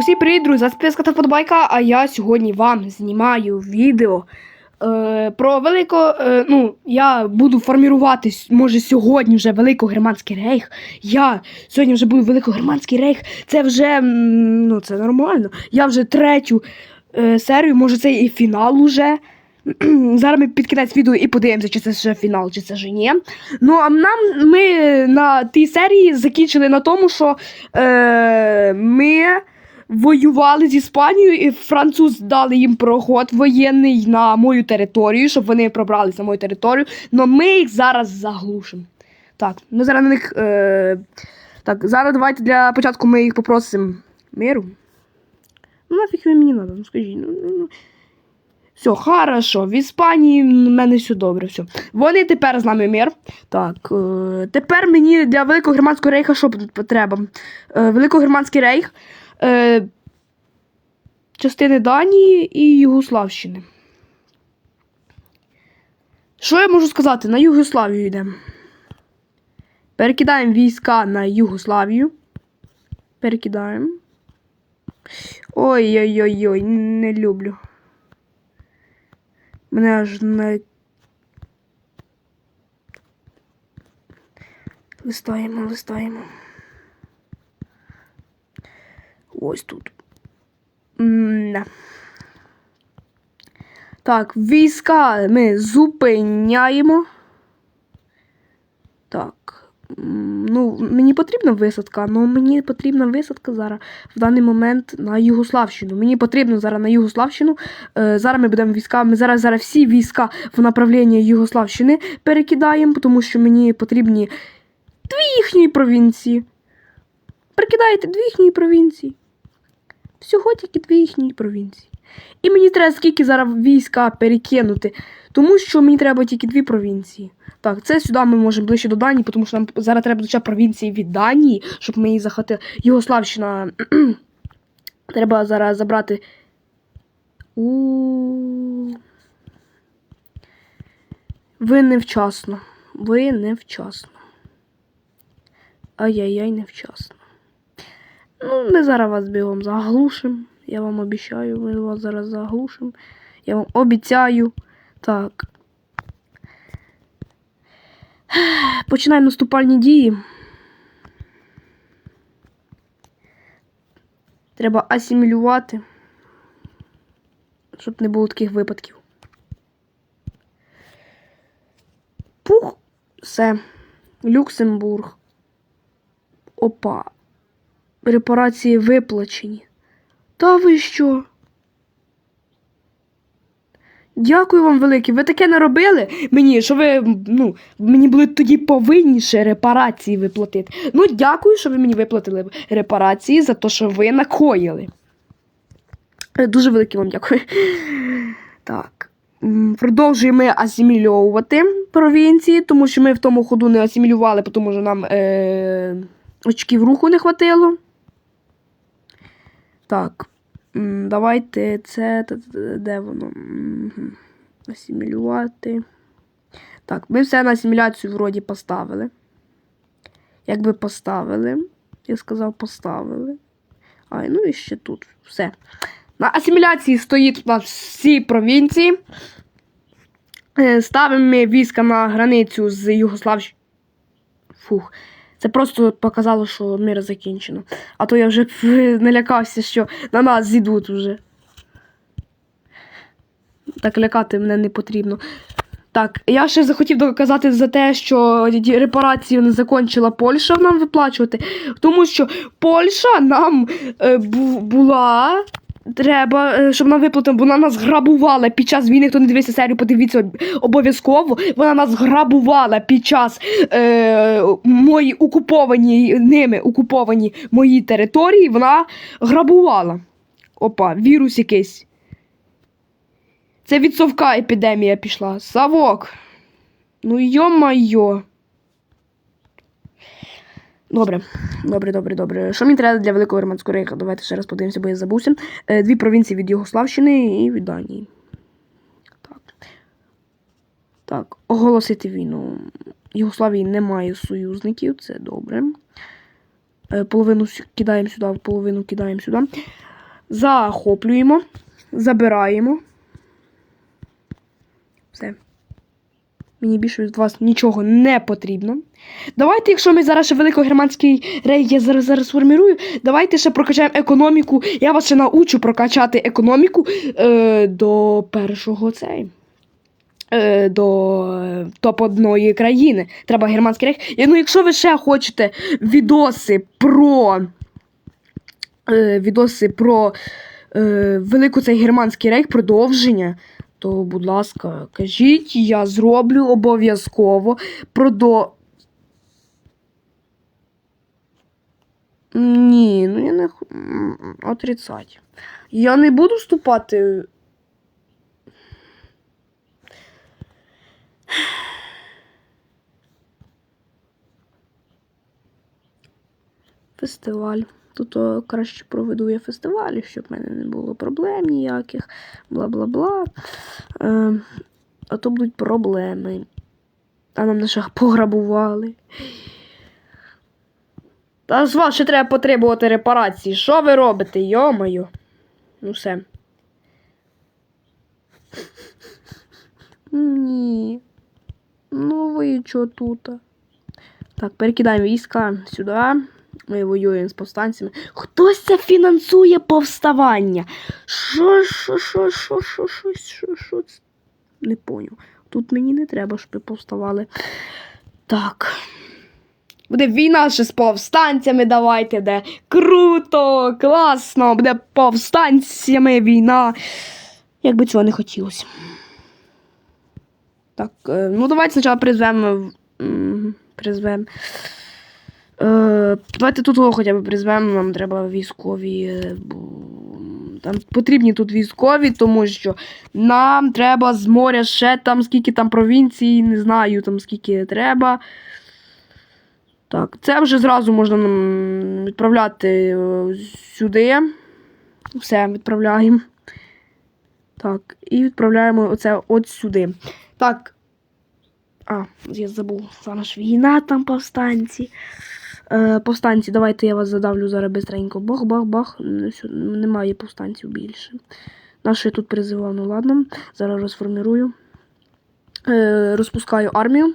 Усім привіт, друзі! Списка та подобайка, а я сьогодні вам знімаю відео е, про велико. Е, ну, я буду формувати, с- може, сьогодні вже Великогерманський рейх. Я сьогодні вже буду Великогерманський рейх. Це вже ну, це нормально. Я вже третю е, серію, може, це і фінал уже. Зараз ми під кінець відео і подивимося, чи це вже фінал, чи це вже ні. Ну, а нам ми на тій серії закінчили на тому, що е, ми воювали з Іспанією, і француз дали їм проход воєнний на мою територію, щоб вони пробралися на мою територію. Але ми їх зараз заглушимо. Так, ми зараз на них. Е, так, зараз давайте для початку ми їх попросимо миру. Ну, нафіг ви мені надо, ну скажіть. Ну, ну, ну. Все, хорошо. В Іспанії в мене все добре. Все. Вони тепер з нами мир. Так. Е, тепер мені для Великого Германського рейха що треба? Е, Великогерманський рейх. Е, частини Данії і Югославщини. Що я можу сказати? На Югославію йдемо. Перекидаємо війська на Югославію. Перекидаємо. Ой-ой-ой-ой, не люблю. Мене аж не. Листаємо, листаємо. Ось тут. М-да. Так, війська ми зупиняємо. Так. Ну, мені потрібна висадка, але мені потрібна висадка зараз в даний момент на Югославщину. Мені потрібно зараз на Югославщину. Е, зараз ми будемо війська. Ми зараз, зараз всі війська в направлінні Югославщини перекидаємо, тому що мені потрібні дві їхньої провінції. Перекидаєте дві їхньої провінції. Всього тільки дві їхні провінції. І мені треба скільки зараз війська перекинути, тому що мені треба тільки дві провінції. Так, це сюди ми можемо ближче до Данії, тому що нам зараз треба хоча провінції від Данії, щоб ми її захватили. Югославщина. треба зараз забрати. У. Ви невчасно. Ви невчасно. Ай-яй-яй, невчасно. Ну, ми зараз вас бігом заглушимо. Я вам обіцяю, ми вас зараз заглушимо. Я вам обіцяю. Так. Починаємо наступальні дії. Треба асимілювати, щоб не було таких випадків. Пух, все. Люксембург. Опа. Репарації виплачені. Та ви що? Дякую вам велике. Ви таке не робили мені, що ви ну, мені були тоді повинні ще репарації виплатити. Ну, дякую, що ви мені виплатили репарації за те, що ви накоїли. Е, Дуже велике вам дякую. Так. Продовжуємо асимільовувати провінції, тому що ми в тому ходу не асимілювали, тому що нам е- очків руху не хватило. Так. Давайте це. Де воно? Асимілювати. Так, ми все на асиміляцію вроді поставили. Якби поставили. Я сказав, поставили. А, ну і ще тут. Все. На асиміляції стоїть у нас всі провінції. Е, Ставимо ми війська на границю з Югославщиною. Фух. Це просто показало, що мир закінчено. А то я вже налякався, що на нас зійдуть вже. Так лякати мене не потрібно. Так, я ще захотів доказати за те, що репарації не закінчила Польща нам виплачувати, тому що Польща нам е, бу- була. Треба, е, щоб нам виплатили, вона нас грабувала під час війни. Хто не дивився серію, подивіться обов'язково. Вона нас грабувала під час е, мої окуповані ними окуповані мої території. Вона грабувала. Опа, вірус якийсь. Це від совка епідемія пішла. Савок. Ну йо-майо. Добре, добре, добре, добре. Що мені треба для Великого Романського рейха? Давайте ще раз подивимося, бо я забувся. Е, дві провінції від Югославщини і від Данії. Так. Так, оголосити війну. Югославії немає союзників, це добре. Е, половину кидаємо сюди, половину кидаємо сюди. Захоплюємо, забираємо. Все. Мені більше від вас нічого не потрібно. Давайте, якщо ми зараз ще великогерманський рейх я зараз, зараз формірую, давайте ще прокачаємо економіку. Я вас ще научу прокачати економіку е, до першого цей. Е, до е, топ-1 країни. Треба германський рейх. І, ну, якщо ви ще хочете відоси про. Е, відоси про е, велику цей германський рейх, продовження, то, будь ласка, кажіть, я зроблю обов'язково продо. Ні, ну я не отрицать. Я не буду вступати. Фестиваль. Тут краще проведу я фестивалі, щоб в мене не було проблем ніяких. Бла-бла-бла. Е, а то будуть проблеми. А нам наша пограбували. Та з вас ще треба потребувати репарації. Що ви робите, йомаю? Ну все. Ні. Ну ви чо тут? Так, перекидаємо війська сюди. Ми воюємо з повстанцями. Хтось це фінансує повставання. Що, що, що, що, що, що, що, що? Не поняв. Тут мені не треба, щоб повставали. Так. Буде війна ще з повстанцями, давайте, де круто, класно, буде повстанцями війна. Як би цього не хотілося. Так, е, ну давайте спочатку призвемо. Призвемо. Е, давайте тут його хоча б призвемо, нам треба військові. е, Там потрібні тут військові, тому що нам треба з моря ще там скільки там провінцій, не знаю там скільки треба. Так, це вже зразу можна нам відправляти е, сюди. Все, відправляємо. Так, і відправляємо оце от сюди. Так. А, я забув. Зараз війна там повстанці. Е, повстанці, давайте я вас задавлю зараз бистренько. Бах-бах-бах. Ну, Немає повстанців більше. Наш я тут призивав, ну ладно. Зараз розформірую. Е, розпускаю армію.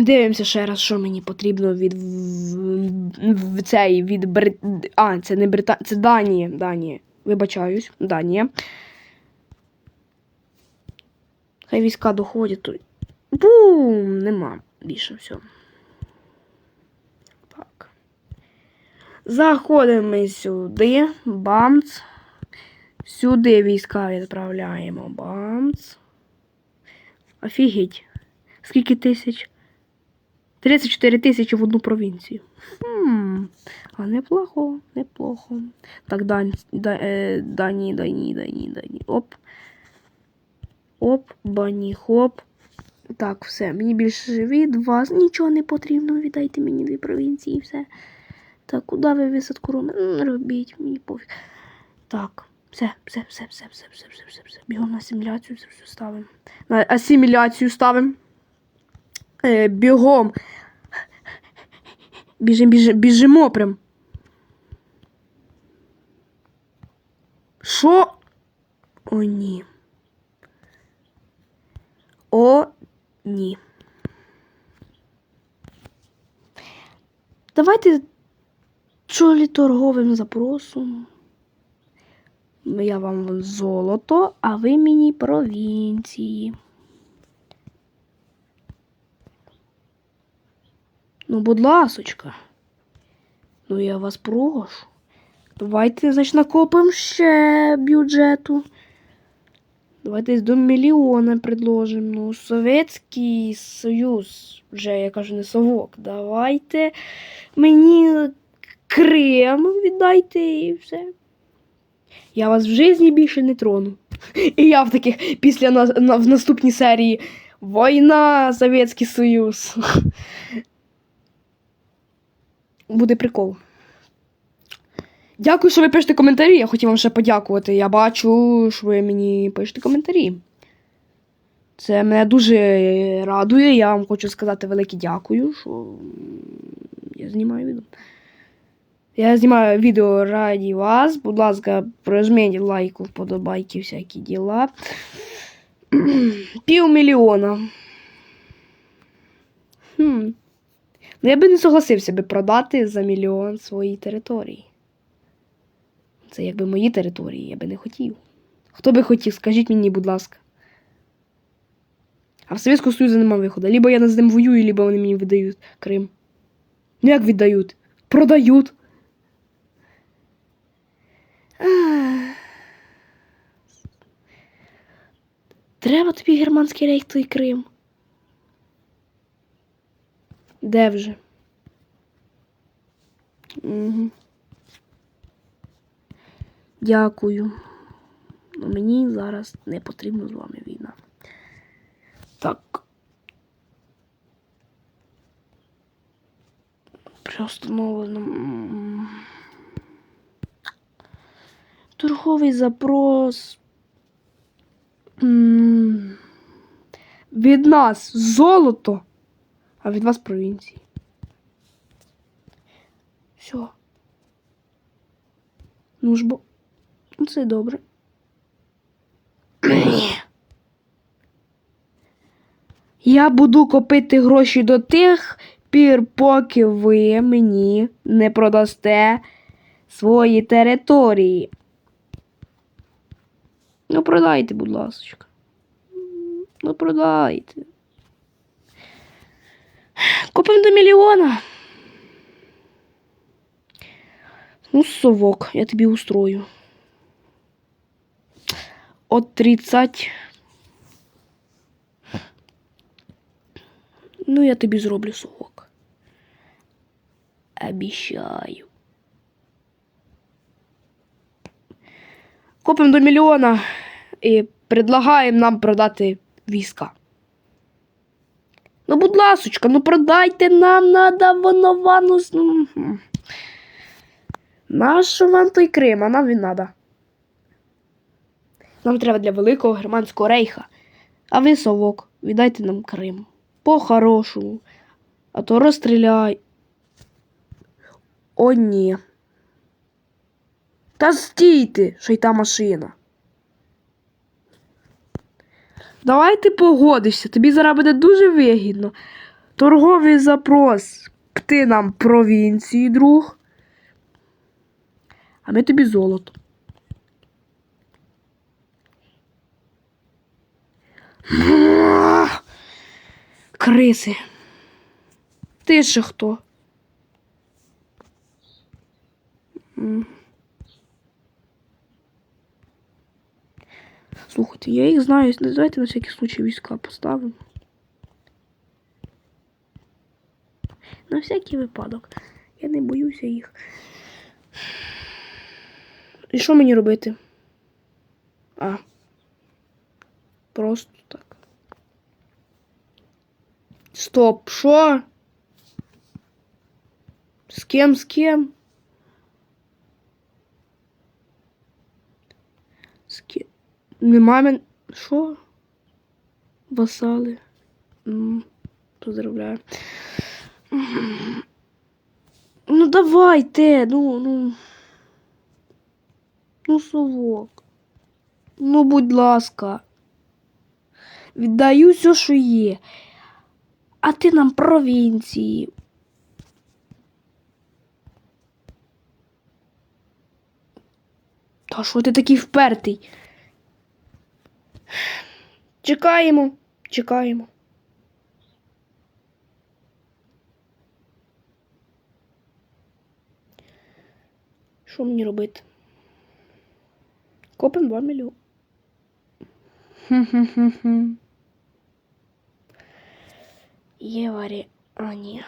Дивимося ще раз, що мені потрібно від в, цей, від Бри... А, це не Брита... Це Данія. Данія. Вибачаюсь, Данія. Хай війська доходять. Бум! Нема більше все. Заходимо сюди. Бамц. Сюди війська відправляємо. Бамц. Офігеть. Скільки тисяч? 34 тисячі в одну провінцію. Хм. А неплохо, неплохо. Так, е, Дані, Дані, Дані, Дані. Оп. Оп, бані, хоп. Так, все. Мені більше від вас нічого не потрібно. Віддайте мені дві провінції і все. Так, куди ви висадку робите? Робіть, мені пофіг. Так, все, все, все, все, все, все, все, все, все. Бігом на асиміляцію все, все ставимо. На асиміляцію ставимо. Е, бігом. Біжим, біжим, біжимо прям. Що? О, ні. О, ні. Давайте чолі торговим запросом. Я вам золото, а ви мені провінції. Ну, будь ласочка. Ну, я вас прошу. Давайте, значить, накопимо ще бюджету. Давайте до мільйона предложимо. Ну, Совєтський Союз, вже я кажу, не совок. Давайте мені Крим віддайте і все. Я вас в житті більше не трону. І я в таких після на, на, в наступній серії Війна, Совєтський Союз. Буде прикол. Дякую, що ви пишете коментарі. Я хотів вам ще подякувати. Я бачу, що ви мені пишете коментарі. Це мене дуже радує. Я вам хочу сказати велике дякую, що я знімаю відео. Я знімаю відео раді вас. Будь ласка, прожміть лайку, вподобайки, всякі діла. Півмільйона. Хм. Ну, я би не согласився би продати за мільйон свої території. Це якби мої території, я би не хотів. Хто би хотів, скажіть мені, будь ласка. А в Совєтського Союзу нема виходу. Либо я з ним воюю, либо вони мені видають Крим. Ну як віддають? Продають. Треба тобі германський рейх той Крим. Де вже? Угу. Дякую. Ну, мені зараз не потрібна з вами війна. Так. Приостановлено. М. Торговий запрос. Від нас золото, а від вас провінції. Все. Ну ж бо. Ну, Це добре. Я буду копити гроші до тих пір, поки ви мені не продасте свої території. Ну, продайте, будь ласка. Ну, продайте. Купимо до мільйона. Ну, совок, я тобі устрою. От 30. Ну, я тобі зроблю совок. Обіщаю. Купимо до мільйона і предлагаємо нам продати війська. Ну, будь ласочка, ну продайте нам надо воно вану. ну. Нащо вам той Крим, а нам він надо. Нам треба для великого германського рейха. А ви совок, віддайте нам Крим. По-хорошому. А то розстріляй. О, ні. Та стійте, що й та машина. Давай ти погодишся, тобі зараз буде дуже вигідно. Торговий запрос. Ти нам провінції, друг. А ми тобі золото. Криси. Ти ще хто? Слухайте, я їх знаю. Давайте на всякий случай війська поставимо. На всякий випадок. Я не боюся їх. І що мені робити? А. Просто так. Стоп, що? З ким, з ким? З ким? Нема мен... Що? Васали. Поздравляю. Ну давайте, ну, ну. Ну, совок. Ну, будь ласка. Віддаю все, що є. А ти нам провінції. Та що ти такий впертий? Чекаємо, чекаємо. Що мені робити? Копим 2 мільйони. Є. А, ні.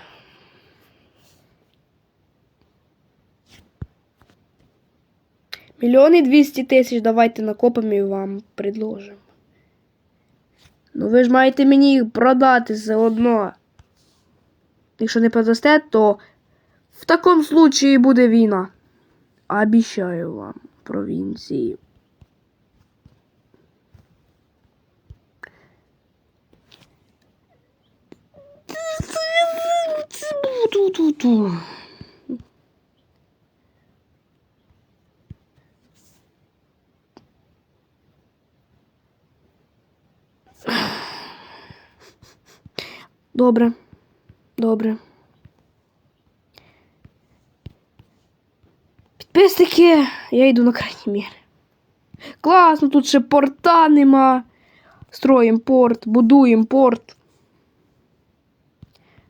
Мільйони двісті тисяч давайте накопимо і вам предложимо. Ну ви ж маєте мені їх продати все одно. Якщо не продасте, то в такому случаї буде війна. Обіщаю вам провінції. Ту-ту-ту. Добре. Добре. Підписники, я йду на крайній мір. Класно, тут ще порта нема. Строїмо порт, будуємо порт.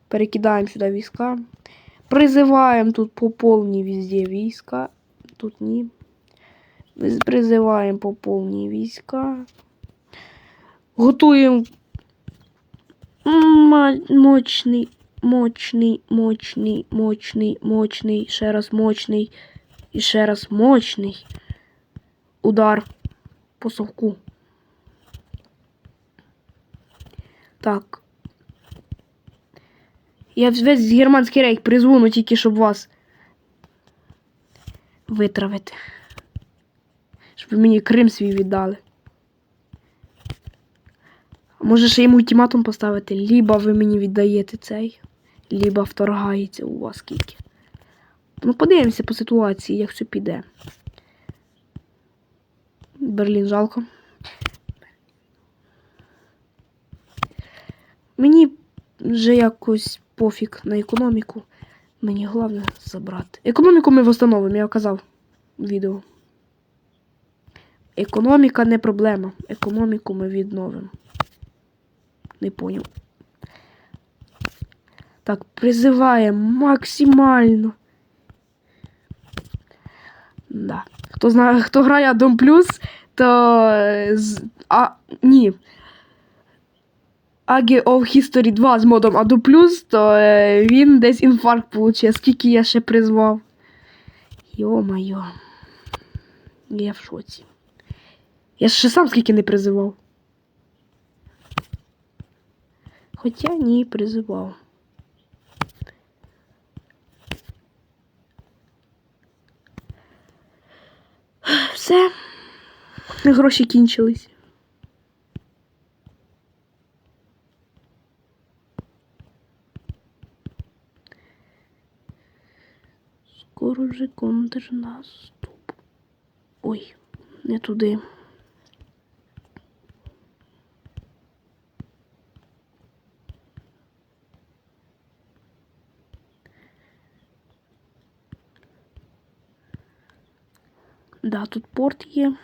Перекидаємо сюди війська. Призиваємо тут по повній везде війська. Тут ні. Призиваємо по повній війська. Готуємо мощний, мощний, мощний, мощний, мощний, ще раз мощний і ще раз мощний удар по совку. Так. Я весь германський рейх призву, ну тільки щоб вас витравити. Щоб ви мені Крим свій віддали. Може ще йому ультиматум поставити? Ліба ви мені віддаєте цей, ліба вторгається у вас скільки. Ну, подивимося по ситуації, як все піде. Берлін жалко. Мені вже якось пофіг на економіку. Мені головне забрати. Економіку ми встановимо, я казав в відео. Економіка не проблема. Економіку ми відновимо. Не поняв. Так, призиваємо максимально. Да. Хто знає, хто грає Дом Плюс, то. з- А, ні. Age of History 2 з модом Ado Plus, то е, він десь інфаркт получив. Скільки я ще призвав. Йо-майо. Я в шоці. Я ще сам скільки не призивав. Хоча ні, призивав. Все. Гроші кінчились. Скоро вже контрнаступ. Ой, не туди. Да, тут порт є.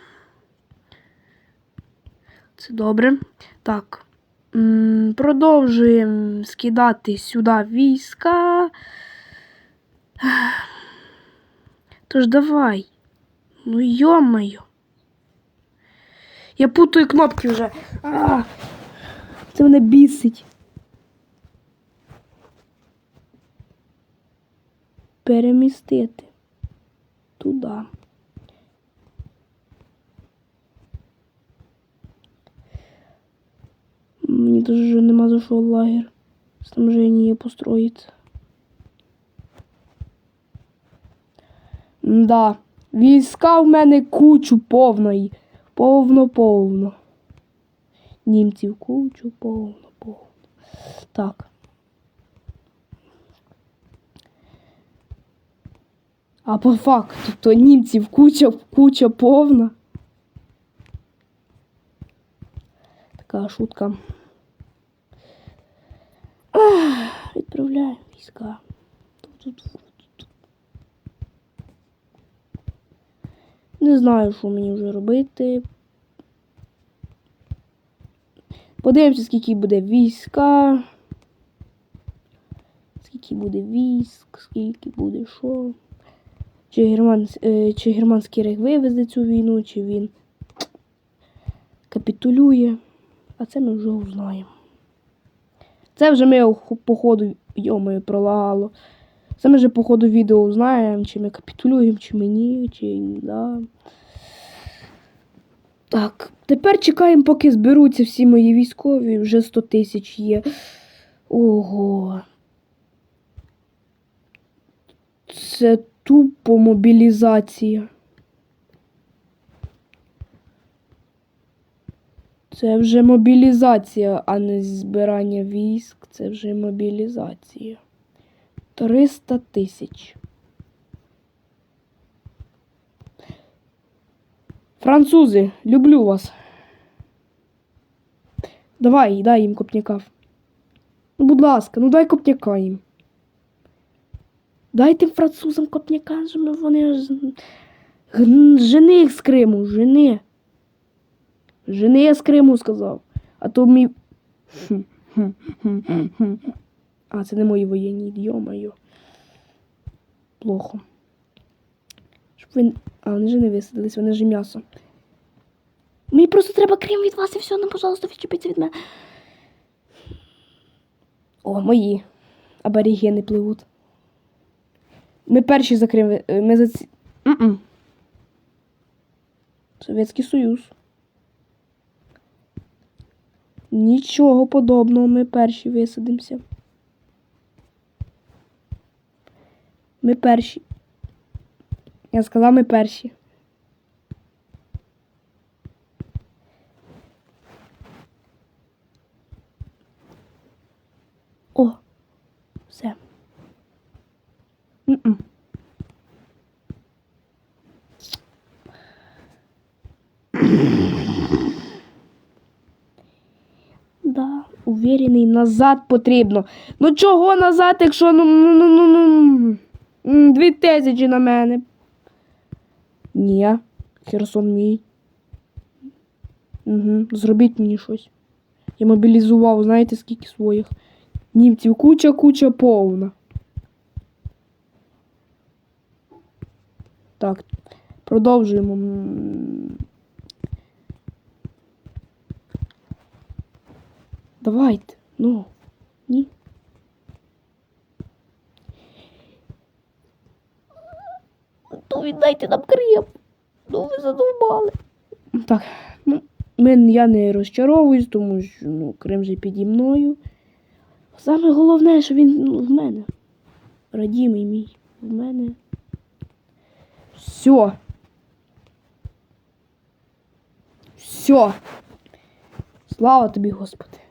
Це добре. Так. Продовжуємо скидати сюди війська. Тож давай. Ну йо-моє. Я путаю кнопки вже. А, це мене бісить. Перемістити. Туди. Мені даже нема за що лагер. Снабження построїться. Да. Війська в мене кучу повної. Повно-повно. Німців кучу повно-повно. Так. А по факту, то німців куча, куча повна. Така шутка. Відправляємо війська. Не знаю, що мені вже робити. Подивимося, скільки буде війська. Скільки буде військ, скільки буде що. Чи, герман, е, чи германський рейх вивезе цю війну, чи він капітулює. А це ми вже узнаємо. Це вже ми по ходу, йомою, пролагало. Це ми вже по ходу відео знаємо, чи ми капітулюємо, чи ми ні, чи да. Так, тепер чекаємо, поки зберуться всі мої військові. Вже 100 тисяч є. Ого. Це тупо мобілізація. Це вже мобілізація, а не збирання військ. Це вже мобілізація. 300 тисяч. Французи, люблю вас. Давай, дай їм копняка. Ну, будь ласка, ну дай копняка їм. Дай тим французам копняка, щоб вони ж... Жени їх з Криму, жени. Жени я з Криму сказав. А то мій. А, це не мої воєнні, йо-моє. Плохо. Щоб ви... А, вони ж не висадились, вони ж м'ясо. Мені просто треба Крим від вас і все, ну, пожалуйста, відчепіться від мене. О, мої. Аборігени пливуть. Ми перші за Крим. е, Ми за ці. Совєтський Союз. Нічого подобного, ми перші висадимося. Ми перші. Я сказала, ми перші. О, все. М-м. Да, уверений, назад потрібно. Ну чого назад, якщо ну ну ну ну ну дві тисячі на мене. Ні, Херсон мій. Угу, зробіть мені щось. Я мобілізував, знаєте, скільки своїх німців. Куча, куча повна. Так, продовжуємо. Давайте. Ну. Ні. То віддайте нам Крим. Ну ви задовбали. Так, ну, мен, я не розчаровуюсь, тому що ну, Крим же піді мною. Саме головне, що він ну, в мене. Радімий мій. В мене. Все. Все. Слава тобі, Господи.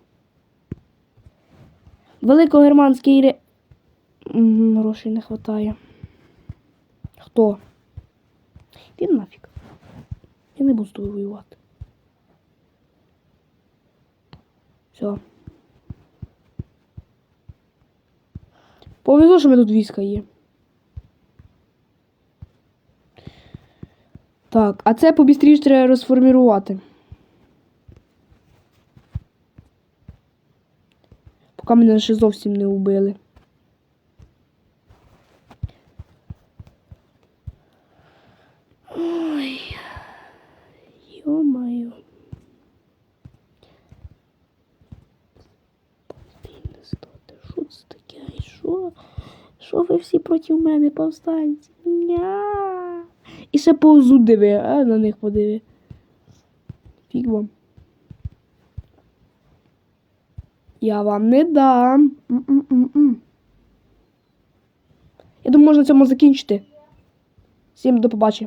Великогерманський ре... Грошей не вистачає. Хто? Ти нафіг. Я не буду з тобою воювати. Все. Повезло, що мене тут війська є. Так, а це побістріше треба розформірувати. Поки мене ще зовсім не вбили. Ой. Йо-моє. Що це таке? Що? Що ви всі проти мене повстанці? Ня. І ще повзуть диви, а на них подиви. Фіг вам. Я вам не дам. М-м-м-м. Я думаю, можна на цьому закінчити. Всім до побачення.